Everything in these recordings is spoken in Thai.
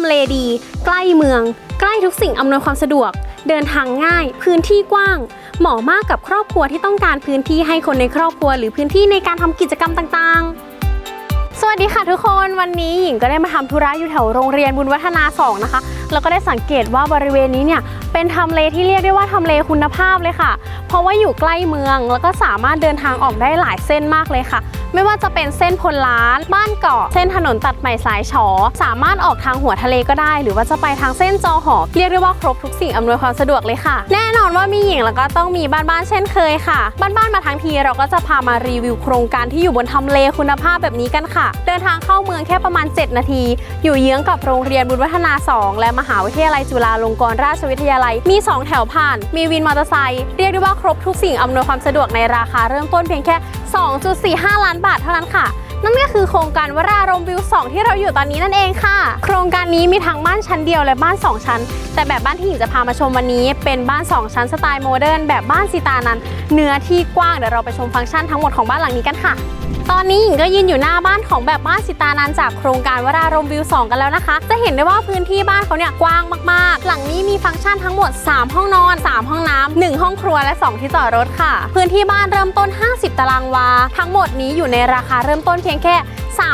ำเลดี ใกล้เมือง ใกล้ทุกสิ่งอำนวยความสะดวก เดินทางง่าย พื้นที่กว้าง เหมาะมากกับครอบครัวที่ต้องการพื้นที่ให้คนในครอบครัว หรือพื้นที่ในการทำกิจกรรมต่างๆสวัสดีค่ะทุกคนวันนี้หญิงก็ได้มาทำธุระอยู่แถวโรงเรียนบุญวัฒนา 2 นะคะ แล้วก็ได้สังเกตว่าบริเวณนี้เนี่ย เป็นทำเลที่เรียกได้ว่าทำเลคุณภาพเลยค่ะ เพราะว่าอยู่ใกล้เมืองแล้วก็สามารถเดินทางออกได้หลายเส้นมากเลยค่ะ ไม่ว่าจะเป็นเส้นพลล้าน บ้านเกาะ เส้นถนนตัดใหม่สายฉอสามารถออกทางหัวทะเลก็ได้ หรือว่าจะไปทางเส้นจอหอ เรียกได้ว่าครบทุกสิ่งอำนวยความสะดวกเลยค่ะ แน่นอนว่ามีหญิงแล้วก็ต้องมีบ้านบ้านๆเช่นเคยค่ะบ้านบ้านๆมาทั้งทีเราก็จะพามารีวิวโครงการที่อยู่บนทำเลคุณภาพแบบนี้กันค่ะ เดินทางเข้าเมืองแค่ประมาณ 7 นาที อยู่เยื้องกับโรงเรียนบุญวัฒนา 2 และมหาวิทยาลัยจุฬาลงกรณราชวิทยาลัย มี 2 แถวผ่าน มีวินมอเตอร์ไซค์ เรียกได้ว่าครบทุกสิ่งอำนวยความสะดวกในราคาเริ่มต้นเพียงแค่ 2.45 ล้านบาทเท่านั้นค่ะนั่นก็คือโครงการวรารมวิว 2 ที่เราอยู่ตอนนี้นั่นเองค่ะ โครงการนี้มีทั้งบ้านชั้นเดียวและบ้าน 2 ชั้น แต่แบบบ้านที่หญิงจะพามาชมวันนี้ เป็นบ้าน 2 ชั้นสไตล์โมเดิร์นแบบบ้านสีตานั้น เนื้อที่กว้างเดี๋ยวเราไปชมฟังก์ชันทั้งหมดของบ้านหลังนี้กันค่ะ ตอนนี้หญิงก็ยืนอยู่หน้าบ้านของแบบบ้านสิตานันจากโครงการวรารมวิว 2 กันแล้วนะคะ จะเห็นได้ว่าพื้นที่บ้านเขาเนี่ยกว้างมากๆ หลังนี้มีฟังก์ชันทั้งหมด 3 ห้องนอน 3 ห้องน้ำ1ห้องครัวและ 2 ที่จอดรถค่ะ พื้นที่บ้านเริ่มต้น 50 ตารางวา ทั้งหมดนี้อยู่ในราคาเริ่มต้นเพียงแค่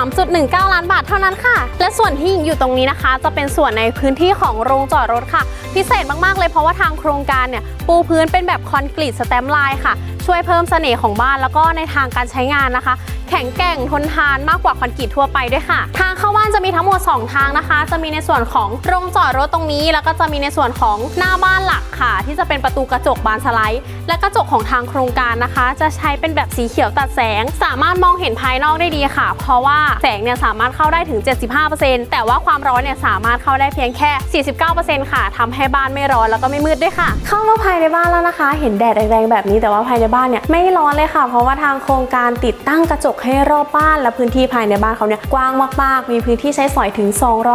3.19 ล้านบาทเท่านั้นค่ะ และส่วนที่หญิงอยู่ตรงนี้นะคะ จะเป็นส่วนในพื้นที่ของโรงจอดรถค่ะ พิเศษมากๆเลยเพราะว่าทางโครงการเนี่ยปูพื้นเป็นแบบคอนกรีตสแตมไลน์ค่ะ ช่วยเพิ่มเสน่ห์ของบ้านแล้วก็ในทางการใช้งานนะคะ แข็งแกร่งทนทานมากกว่าคอนกรีตทั่วไปด้วยค่ะ ทางเข้าบ้านจะมีทั้งหมด 2 ทางนะคะ จะมีในส่วนของโรงจอดรถตรงนี้ แล้วก็จะมีในส่วนของหน้าบ้านหลักค่ะ ที่จะเป็นประตูกระจกบานสไลด์ และกระจกของทางโครงการนะคะ จะใช้เป็นแบบสีเขียวตัดแสง สามารถมองเห็นภายนอกได้ดีค่ะ เพราะว่าแสงเนี่ยสามารถเข้าได้ถึง 75%แต่ว่าความร้อนเนี่ยสามารถเข้าได้เพียงแค่ 49%ค่ะทำให้บ้านไม่ร้อนแล้วก็ไม่มืดด้วยค่ะ เข้ามาภายในบ้านแล้วนะคะ เห็นแดดแรงๆแบบนี้แต่ว่าภายในบ้านเนี่ยไม่ร้อนเลยค่ะ เพราะว่าทางโครงการติดตั้งกระจกให้รอบบ้านและพื้นที่ภายในบ้านเขาเนี่ยกว้างมากๆ มีพื้นที่ใช้สอยถึง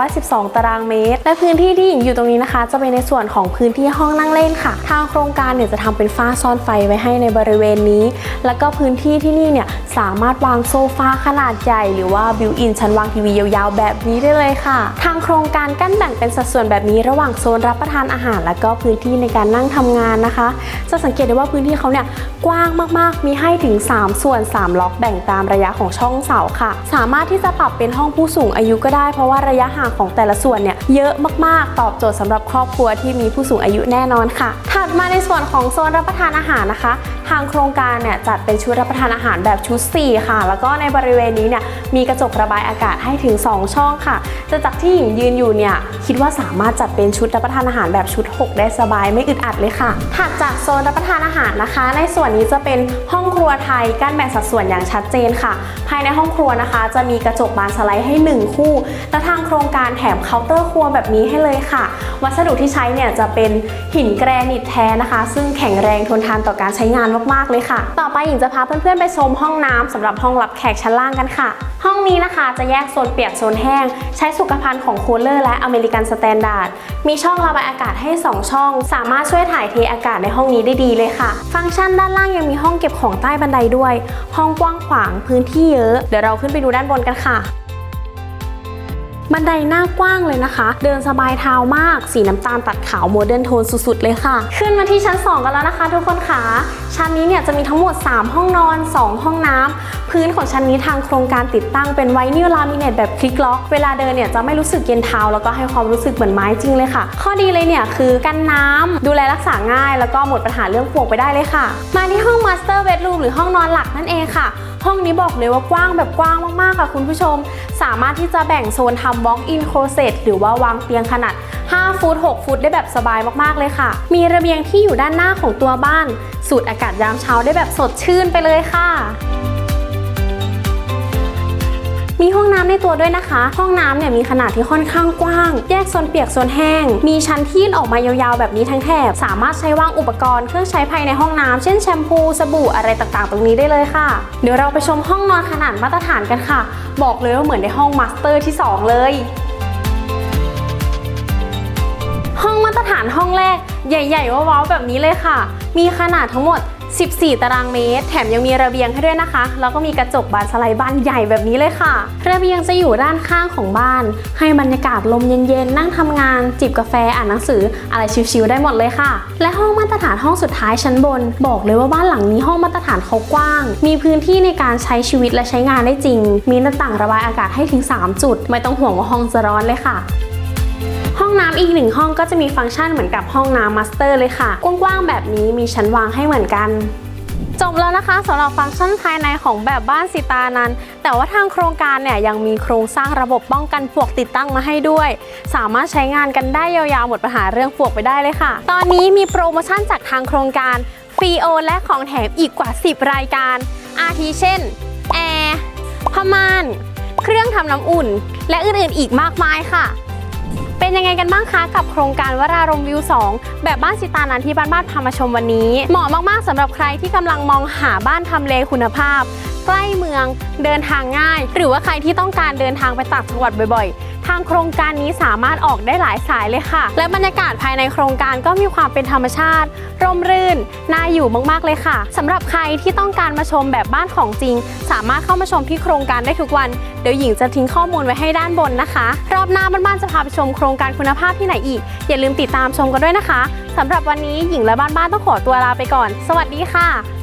212 ตารางเมตร และพื้นที่ที่หญิงอยู่ตรงนี้นะคะ จะเป็นในส่วนของพื้นที่ห้องนั่งเล่นค่ะ ทางโครงการเนี่ยจะทำเป็นฝ้าซ่อนไฟไว้ให้ในบริเวณนี้ แล้วก็พื้นที่ที่นี่เนี่ยสามารถวางโซฟาขนาดใหญ่หรือว่าบิวอินชั้นวางทีวียาวๆ แบบนี้ได้เลยค่ะ ทางโครงการกั้นแบ่งเป็นสัดส่วนแบบนี้ระหว่างโซนรับประทานอาหาร และก็พื้นที่ในการนั่งทำงานนะคะ จะสังเกตได้ว่าพื้นที่เขาเนี่ยกว้างว้างมากๆ มีให้ถึง 3 ส่วน 3 ล็อกแบ่งตามระยะของช่องเสาค่ะ สามารถที่จะปรับเป็นห้องผู้สูงอายุก็ได้เพราะว่าระยะห่างของแต่ละส่วนเนี่ยเยอะมากๆ ตอบโจทย์สำหรับครอบครัวที่มีผู้สูงอายุแน่นอนค่ะ ถัดมาในส่วนของโซนรับประทานอาหารนะคะ ทางโครงการเนี่ยจัดเป็นชุดรับประทานอาหารแบบชุด 4 ค่ะ แล้วก็ในบริเวณนี้เนี่ยมีกระจกระบายอากาศให้ถึง 2 ช่องค่ะจะจากที่หญิงยืนอยู่เนี่ยคิดว่าสามารถจัดเป็นชุดรับประทานอาหารแบบชุด 6 ได้สบายไม่อึดอัดเลยค่ะ ถัดจากโซนรับประทานอาหารนะคะ ในส่วนนี้จะเป็นห้องครัวไทยกั้นแบ่งสัดส่วนอย่างชัดเจนค่ะ ภายในห้องครัวนะคะ จะมีกระจกบานสไลด์ให้ 1 คู่ และทางโครงการแถมเคาน์เตอร์ครัวแบบนี้ให้เลยค่ะ วัสดุที่ใช้เนี่ยจะเป็นหินแกรนิตแท้นะคะ ซึ่งแข็งแรงทนทานต่อการใช้งานมากๆเลยค่ะ ต่อไปหญิงจะพาเพื่อนๆไปชมห้องน้ำสำหรับห้องรับแขกชั้นล่างกันค่ะ ห้องนี้นะคะจะแยกโซนเปียกโซนแห้ง ใช้สุขภัณฑ์ของคูลเลอร์และอเมริกันสแตนดาร์ดมีช่องระบายอากาศให้ 2 ช่อง สามารถช่วยถ่ายเทอากาศในห้องนี้ได้ดีเลยค่ะ ฟังก์ชันด้านล่างยังมีห้องเก็บของใต้บันไดด้วย ห้องกว้างขวางพื้นที่เยอะ เดี๋ยวเราขึ้นไปดูด้านบนกันค่ะบันไดหน้ากว้างเลยนะคะ เดินสบายเท้ามาก สีน้ำตาลตัดขาวโมเดิร์นโทนสุดๆเลยค่ะ ขึ้นมาที่ชั้น 2 กันแล้วนะคะทุกคนค่ะ ชั้นนี้เนี่ยจะมีทั้งหมด 3 ห้องนอน 2 ห้องน้ำพื้นของชั้นนี้ทางโครงการติดตั้งเป็นไวนิลลามิเนตแบบคลิกล็อก เวลาเดินเนี่ยจะไม่รู้สึกเย็นเท้าแล้วก็ให้ความรู้สึกเหมือนไม้จริงเลยค่ะ ข้อดีเลยเนี่ยคือกันน้ำดูแลรักษาง่าย แล้วก็หมดปัญหาเรื่องปวกไปได้เลยค่ะ มาที่ห้องมาสเตอร์เบดรูมหรือห้องนอนหลักนั่นเองค่ะห้องนี้บอกเลยว่ากว้างแบบกว้างมากๆค่ะคุณผู้ชม สามารถที่จะแบ่งโซนทำ walk-in closet หรือว่าวางเตียงขนาด 5 ฟุต 6 ฟุตได้แบบสบายมากๆเลยค่ะ มีระเบียงที่อยู่ด้านหน้าของตัวบ้าน สูดอากาศยามเช้าได้แบบสดชื่นไปเลยค่ะ มีห้องน้ำในตัวด้วยนะคะ ห้องน้ำเนี่ยมีขนาดที่ค่อนข้างกว้าง แยกโซนเปียกโซนแห้ง มีชั้นที่นออกมายาวๆแบบนี้ทั้งแถบ สามารถใช้วางอุปกรณ์เครื่องใช้ภายในห้องน้ำเช่นแชมพูสบู่อะไรต่างๆ ตรงนี้ได้เลยค่ะ เดี๋ยวเราไปชมห้องนอนขนาดมาตรฐานกันค่ะ บอกเลยว่าเหมือนในห้องมาสเตอร์ที่ 2 เลยห้องมาตรฐานห้องแรก ใหญ่ ๆว้าวๆแบบนี้เลยค่ะ มีขนาดทั้งหมด 14 ตารางเมตร แถมยังมีระเบียงให้ด้วยนะคะ แล้วก็มีกระจกบานสไลด์บานใหญ่แบบนี้เลยค่ะ ระเบียงจะอยู่ด้านข้างของบ้าน ให้บรรยากาศลมเย็นๆ นั่งทำงาน จิบกาแฟ อ่านหนังสือ อะไรชิวๆได้หมดเลยค่ะ และห้องมาตรฐานห้องสุดท้ายชั้นบน บอกเลยว่าบ้านหลังนี้ห้องมาตรฐานเขากว้าง มีพื้นที่ในการใช้ชีวิตและใช้งานได้จริง มีหน้าต่างระบายอากาศให้ถึง 3 จุด ไม่ต้องห่วงว่าห้องจะร้อนเลยค่ะ ห้องน้ำอีกหนึ่งห้องก็จะมีฟังก์ชันเหมือนกับห้องน้ำมาสเตอร์เลยค่ะ กว้างๆแบบนี้มีชั้นวางให้เหมือนกันจบแล้วนะคะสำหรับฟังก์ชันภายในของแบบบ้านสิตานั้น แต่ว่าทางโครงการเนี่ยยังมีโครงสร้างระบบป้องกันปวกติดตั้งมาให้ด้วย สามารถใช้งานกันได้ยาวๆหมดปัญหาเรื่องปวกไปได้เลยค่ะ ตอนนี้มีโปรโมชั่นจากทางโครงการฟรีโอและของแถมอีกกว่า 10 รายการ อาทิเช่นแอร์ผ้าม่านเครื่องทำน้ำอุ่น และอื่นๆอีกมากมายค่ะ เป็นยังไงกันบ้างคะกับโครงการวรารมวิว 2 แบบบ้านสิตานันที่บ้านบ้านพามาชมวันนี้ เหมาะมากๆสำหรับใครที่กำลังมองหาบ้านทำเลคุณภาพ ใกล้เมืองเดินทางง่าย หรือว่าใครที่ต้องการเดินทางไปต่างจังหวัดบ่อยางโครงการนี้สามารถออกได้หลายสายเลยค่ะ และบรรยากาศภายในโครงการก็มีความเป็นธรรมชาติ ร่มรื่น น่าอยู่มากๆเลยค่ะสำหรับใครที่ต้องการมาชมแบบบ้านของจริง สามารถเข้ามาชมที่โครงการได้ทุกวัน เดี๋ยวหญิงจะทิ้งข้อมูลไว้ให้ด้านบนนะคะ รอบหน้าบ้านๆจะพาไปชมโครงการคุณภาพที่ไหนอีก อย่าลืมติดตามชมกันด้วยนะคะสำหรับวันนี้หญิงและบ้านๆต้องขอตัวลาไปก่อน สวัสดีค่ะ